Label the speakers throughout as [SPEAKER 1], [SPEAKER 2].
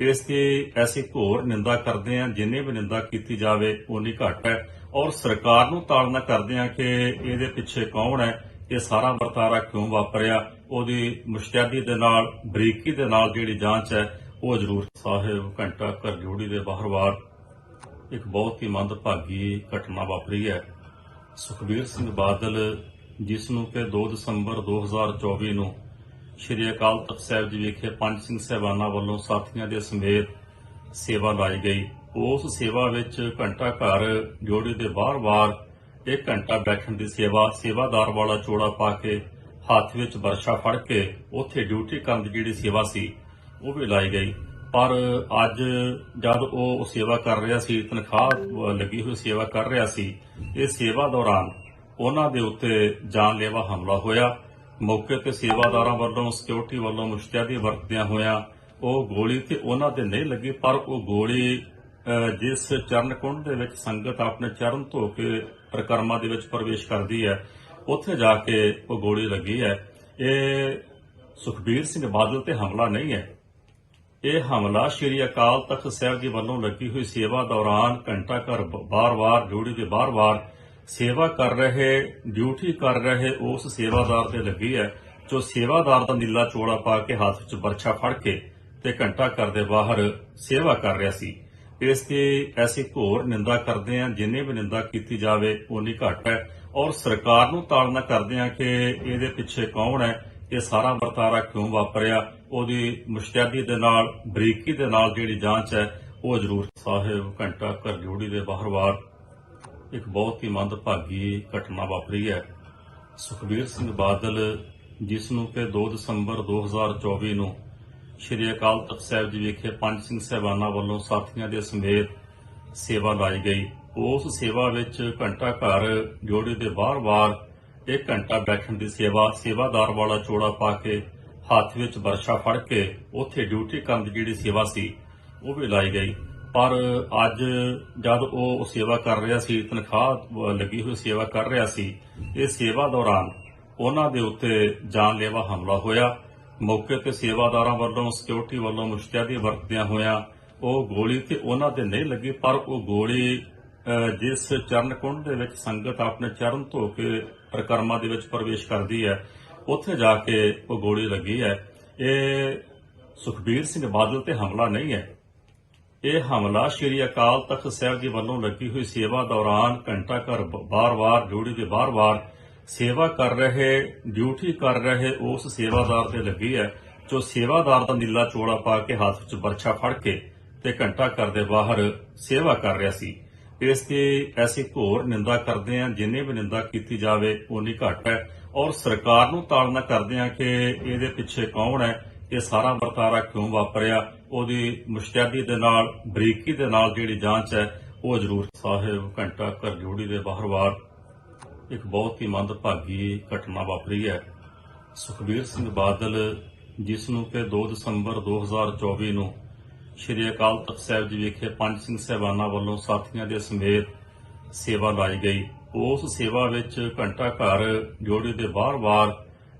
[SPEAKER 1] ਇਸ ਦੀ ਐਸੀ ਘੋਰ ਨਿੰਦਾ ਕਰਦੇ ਹਾਂ, ਜਿੰਨੇ ਵੀ ਨਿੰਦਾ ਕੀਤੀ ਜਾਵੇ ਉਨੀ ਘੱਟ ਹੈ। ਔਰ ਸਰਕਾਰ ਨੂੰ ਤਾੜਨਾ ਕਰਦੇ ਹਾਂ ਕਿ ਇਹਦੇ ਪਿੱਛੇ ਕੌਣ ਹੈ, ਇਹ ਸਾਰਾ ਵਰਤਾਰਾ ਕਿਉਂ ਵਾਪਰਿਆ, ਉਹਦੀ ਮੁਸ਼ਤੈਦੀ ਦੇ ਨਾਲ, ਬਰੀਕੀ ਦੇ ਨਾਲ ਜਿਹੜੀ ਜਾਂਚ ਹੈ, ਉਹ ਜ਼ਰੂਰ ਸਾਹਿਬ ਘੰਟਾ ਘਰ ਜੋੜੀ ਦੇ ਬਾਹਰਵਾਰ ਇੱਕ ਬਹੁਤ ਹੀ ਮੰਦਭਾਗੀ ਘਟਨਾ ਵਾਪਰੀ ਹੈ। ਸੁਖਬੀਰ ਸਿੰਘ ਬਾਦਲ, ਜਿਸ ਨੂੰ ਕਿ 2 ਦਸੰਬਰ 2024 ਨੂੰ ਸ਼੍ਰੀ ਅਕਾਲ ਤਖਤ ਸਾਹਿਬ ਜੀ ਵਿਖੇ ਪੰਜ ਸਿੰਘ ਸਹਿਬਾਨਾਂ ਵੱਲੋਂ ਸਾਥੀਆਂ ਦੇ ਸਮੇਤ ਸੇਵਾ ਲਾਈ ਗਈ। ਉਸ ਸੇਵਾ ਵਿੱਚ ਘੰਟਾ ਘਰ ਜੋੜੀ ਦੇ ਬਾਹਰ-ਬਾਰ ਇੱਕ ਘੰਟਾ ਬੈਠਣ ਦੀ ਸੇਵਾ, ਸੇਵਾਦਾਰ ਵਾਲਾ ਚੋੜਾ ਪਾ ਕੇ ਹੱਥ ਵਿੱਚ ਵਰਸ਼ਾ ਫੜ ਕੇ ਉੱਥੇ ਡਿਊਟੀ ਕਰਨ ਦੀ ਜਿਹੜੀ ਸੇਵਾ ਸੀ, ਉਹ ਵੀ ਲਾਈ ਗਈ। ਪਰ ਅੱਜ ਜਦ ਉਹ ਸੇਵਾ ਕਰ ਰਿਹਾ ਸੀ, ਤਨਖਾਹ ਲੱਗੀ ਹੋਈ ਸੇਵਾ ਕਰ ਰਿਹਾ ਸੀ ਇਹ ਸੇਵਾ ਦੌਰਾਨ ਉਹਨਾਂ ਦੇ ਉੱਤੇ ਜਾਨਲੇਵਾ ਹਮਲਾ ਹੋਇਆ। ਮੌਕੇ ਤੇ ਸੇਵਾਦਾਰਾਂ ਵੱਲੋਂ ਸਿਕਿਉਰਿਟੀ ਵੱਲੋਂ ਮੁਸ਼ਤੈਦੀ ਵਰਤਦਿਆਂ ਹੋਇਆਂ ਉਹ ਗੋਲੀ ਤੇ ਉਹਨਾਂ ਦੇ ਨਹੀਂ ਲੱਗੀ, ਪਰ ਉਹ ਗੋਲੀ ਜਿਸ ਚਰਨ ਕੁੰਡ ਦੇ ਵਿੱਚ ਸੰਗਤ ਆਪਣੇ ਚਰਨ ਧੋ ਕੇ ਪ੍ਰਕਰਮਾਂ ਦੇ ਵਿੱਚ ਪ੍ਰਵੇਸ਼ ਕਰਦੀ ਹੈ, ਉੱਥੇ ਜਾ ਕੇ ਉਹ ਗੋਲੀ ਲੱਗੀ ਹੈ। ਇਹ ਸੁਖਬੀਰ ਸਿੰਘ ਬਾਦਲ ਤੇ ਹਮਲਾ ਨਹੀਂ ਹੈ। ਇਹ ਹਮਲਾ ਸ਼੍ਰੀ ਅਕਾਲ ਤਖਤ ਸਾਹਿਬ ਜੀ ਵੱਲੋਂ ਲੱਗੀ ਹੋਈ ਸੇਵਾ ਦੌਰਾਨ ਘੰਟਾ ਘਰ ਬਾਰ-ਬਾਰ ਜੋੜੀ ਦੇ ਬਾਰ-ਬਾਰ ਸੇਵਾ ਕਰ ਰਹੇ ਡਿਊਟੀ ਕਰ ਰਹੇ ਉਸ ਸੇਵਾਦਾਰ ਤੇ ਲੱਗੀ ਹੈ, ਜੋ ਸੇਵਾਦਾਰ ਦਾ ਨੀਲਾ ਚੋਲਾ ਪਾ ਕੇ ਹੱਥ ਵਿੱਚ ਬਰਛਾ ਫੜ ਕੇ ਤੇ ਘੰਟਾ ਘਰ ਦੇ ਬਾਹਰ ਸੇਵਾ ਕਰ ਰਿਹਾ ਸੀ। ਇਸ ਤੇ ਐਸੀ ਘੋਰ ਨਿੰਦਾ ਕਰਦੇ ਆ ਜਿੰਨੇ ਵੀ ਨਿੰਦਾ ਕੀਤੀ ਜਾਵੇ ਉਨੀ ਘੱਟ ਹੈ। ਔਰ ਸਰਕਾਰ ਨੂੰ ਤਾੜਨਾ ਕਰਦੇ ਆ ਕਿ ਇਹਦੇ ਪਿੱਛੇ ਕੌਣ ਹੈ, ਇਹ ਸਾਰਾ ਵਰਤਾਰਾ ਕਿਉਂ ਵਾਪਰਿਆ, ਉਹਦੀ ਮੁਸ਼ਤੈਦੀ ਦੇ ਨਾਲ, ਬਰੀਕੀ ਦੇ ਨਾਲ ਜਿਹੜੀ ਜਾਂਚ ਹੈ, ਉਹ ਜ਼ਰੂਰ ਸਾਹਿਬ ਘੰਟਾ ਘਰ ਜੋੜੀ ਦੇ ਬਾਹਰਵਾਰ ਇੱਕ ਬਹੁਤ ਹੀ ਮੰਦਭਾਗੀ ਘਟਨਾ ਵਾਪਰੀ ਹੈ। ਸੁਖਬੀਰ ਸਿੰਘ ਬਾਦਲ, ਜਿਸ ਨੂੰ ਕਿ 2 ਦਸੰਬਰ 2024 ਨੂੰ ਸ਼੍ਰੀ ਅਕਾਲ ਤਖਤ ਸਾਹਿਬ ਜੀ ਵਿਖੇ ਪੰਜ ਸਿੰਘ ਸਹਿਬਾਨਾਂ ਵੱਲੋਂ ਸਾਥੀਆਂ ਦੇ ਸਮੇਤ ਸੇਵਾ ਲਾਈ ਗਈ। ਉਸ ਸੇਵਾ ਵਿੱਚ ਘੰਟਾ ਘਰ ਜੋੜੀ ਦੇ ਬਾਰ-ਬਾਰ ਇੱਕ ਘੰਟਾ ਬੈਠਣ ਦੀ ਸੇਵਾ, ਸੇਵਾਦਾਰ ਵਾਲਾ ਚੋੜਾ ਪਾ ਕੇ ਹੱਥ ਵਿੱਚ ਵਰਸ਼ਾ ਫੜ ਕੇ ਉੱਥੇ ਡਿਊਟੀ ਕਰਨ ਦੀ ਜਿਹੜੀ ਸੇਵਾ ਸੀ, ਉਹ ਵੀ ਲਾਈ ਗਈ। ਪਰ ਅੱਜ ਜਦ ਉਹ ਸੇਵਾ ਕਰ ਰਿਹਾ ਸੀ, ਤਨਖਾਹ ਲੱਗੀ ਹੋਈ ਸੇਵਾ ਕਰ ਰਿਹਾ ਸੀ, ਇਹ ਸੇਵਾ ਦੌਰਾਨ ਉਹਨਾਂ ਦੇ ਉੱਤੇ ਜਾਨਲੇਵਾ ਹਮਲਾ ਹੋਇਆ। ਮੌਕੇ ਤੇ ਸੇਵਾਦਾਰਾਂ ਵੱਲੋਂ ਸਿਕਿਉਰਿਟੀ ਵੱਲੋਂ ਮੁਸ਼ਤੈਦੀ ਵਰਤਦਿਆਂ ਹੋਇਆਂ ਉਹ ਗੋਲੀ ਤੇ ਉਹਨਾਂ ਤੇ ਨਹੀਂ ਲੱਗੀ, ਪਰ ਉਹ ਗੋਲੀ ਜਿਸ ਚਰਨ ਕੁੰਡ ਦੇ ਵਿੱਚ ਸੰਗਤ ਆਪਣੇ ਚਰਨ ਧੋ ਕੇ ਪ੍ਰਕਰਮਾਂ ਦੇ ਵਿੱਚ ਪ੍ਰਵੇਸ਼ ਕਰਦੀ ਹੈ, ਉੱਥੇ ਜਾ ਕੇ ਉਹ ਗੋਲੀ ਲੱਗੀ ਹੈ। ਇਹ ਸੁਖਬੀਰ ਸਿੰਘ ਬਾਦਲ ਤੇ ਹਮਲਾ ਨਹੀਂ ਹੈ। ਇਹ ਹਮਲਾ ਸ਼੍ਰੀ ਅਕਾਲ ਤਖਤ ਸਾਹਿਬ ਜੀ ਵੱਲੋਂ ਲੱਗੀ ਹੋਈ ਸੇਵਾ ਦੌਰਾਨ ਘੰਟਾ ਘਰ ਬਾਰ-ਬਾਰ, ਡਿਊਟੀ ਦੇ ਬਾਰ-ਬਾਰ ਸੇਵਾ ਕਰ ਰਹੇ, ਡਿਊਟੀ ਕਰ ਰਹੇ ਉਸ ਸੇਵਾਦਾਰ ਤੇ ਲੱਗੀ ਹੈ, ਜੋ ਸੇਵਾਦਾਰ ਦਾ ਨੀਲਾ ਚੋਲਾ ਪਾ ਕੇ ਹੱਥ ਵਿੱਚ ਬਰਛਾ ਫੜ ਕੇ ਤੇ ਘੰਟਾ ਘਰ ਦੇ ਬਾਹਰ ਸੇਵਾ ਕਰ ਰਿਹਾ ਸੀ। ਇਸ ਤੇ ਐਸੀ ਘੋਰ ਨਿੰਦਾ ਕਰਦੇ ਆ ਜਿੰਨੇ ਵੀ ਨਿੰਦਾ ਕੀਤੀ ਜਾਵੇ ਉਨੀ ਘੱਟ ਹੈ ਔਰ ਸਰਕਾਰ ਨੂੰ ਤਾੜਨਾ ਕਰਦੇ ਆ ਕਿ ਇਹਦੇ ਪਿੱਛੇ ਕੌਣ ਹੈ। ਇਹ ਸਾਰਾ ਵਰਤਾਰਾ ਕਿਉਂ ਵਾਪਰਿਆ? ਉਹਦੀ ਮੁਸ਼ਤੈਦੀ ਦੇ ਨਾਲ, ਬਰੀਕੀ ਦੇ ਨਾਲ ਜਿਹੜੀ ਜਾਂਚ ਹੈ, ਉਹ ਜ਼ਰੂਰ ਸਾਹਿਬ ਘੰਟਾ ਘਰ ਜੋੜੀ ਦੇ ਬਾਹਰ ਵਾਰ ਇੱਕ ਬਹੁਤ ਹੀ ਮੰਦਭਾਗੀ ਘਟਨਾ ਵਾਪਰੀ ਹੈ। ਸੁਖਬੀਰ ਸਿੰਘ ਬਾਦਲ, ਜਿਸ ਨੂੰ ਕਿ 2 ਦਸੰਬਰ 2024 ਨੂੰ ਸ਼੍ਰੀ ਅਕਾਲ ਤਖਤ ਸਾਹਿਬ ਜੀ ਵਿਖੇ ਪੰਜ ਸਿੰਘ ਸਹਿਬਾਨਾਂ ਵੱਲੋਂ ਸਾਥੀਆਂ ਦੇ ਸਮੇਤ ਸੇਵਾ ਲਾਈ ਗਈ। ਉਸ ਸੇਵਾ ਵਿੱਚ ਘੰਟਾ ਘਰ ਜੋੜੀ ਦੇ ਬਾਹਰ-ਬਾਰ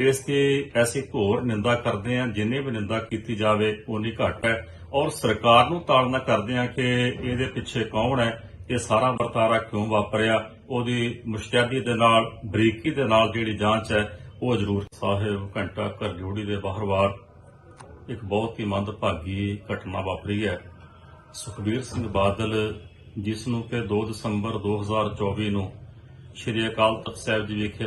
[SPEAKER 1] ਇਸ ਤੇ ਐਸੀ ਘੋਰ ਨਿੰਦਾ ਕਰਦੇ ਆ ਜਿੰਨੇ ਵੀ ਨਿੰਦਾ ਕੀਤੀ ਜਾਵੇ ਉਨੀ ਘੱਟ ਹੈ। ਔਰ ਸਰਕਾਰ ਨੂੰ ਤਾੜਨਾ ਕਰਦੇ ਆ ਕਿ ਇਹਦੇ ਪਿੱਛੇ ਕੌਣ ਹੈ, ਇਹ ਸਾਰਾ ਵਰਤਾਰਾ ਕਿਉਂ ਵਾਪਰਿਆ, ਉਹਦੀ ਮੁਸ਼ਤੈਦੀ ਦੇ ਨਾਲ, ਬਰੀਕੀ ਦੇ ਨਾਲ ਜਿਹੜੀ ਜਾਂਚ ਹੈ, ਉਹ ਜ਼ਰੂਰ ਸਾਹਿਬ ਘੰਟਾ ਘਰ ਜੋੜੀ ਦੇ ਬਾਹਰ ਵਾਰ ਇੱਕ ਬਹੁਤ ਹੀ ਮੰਦਭਾਗੀ ਘਟਨਾ ਵਾਪਰੀ ਹੈ। ਸੁਖਬੀਰ ਸਿੰਘ ਬਾਦਲ, ਜਿਸ ਨੂੰ ਕਿ 2 ਦਸੰਬਰ 2024 ਨੂੰ ਸ਼੍ਰੀ ਅਕਾਲ ਤਖਤ ਸਾਹਿਬ ਜੀ ਵਿਖੇ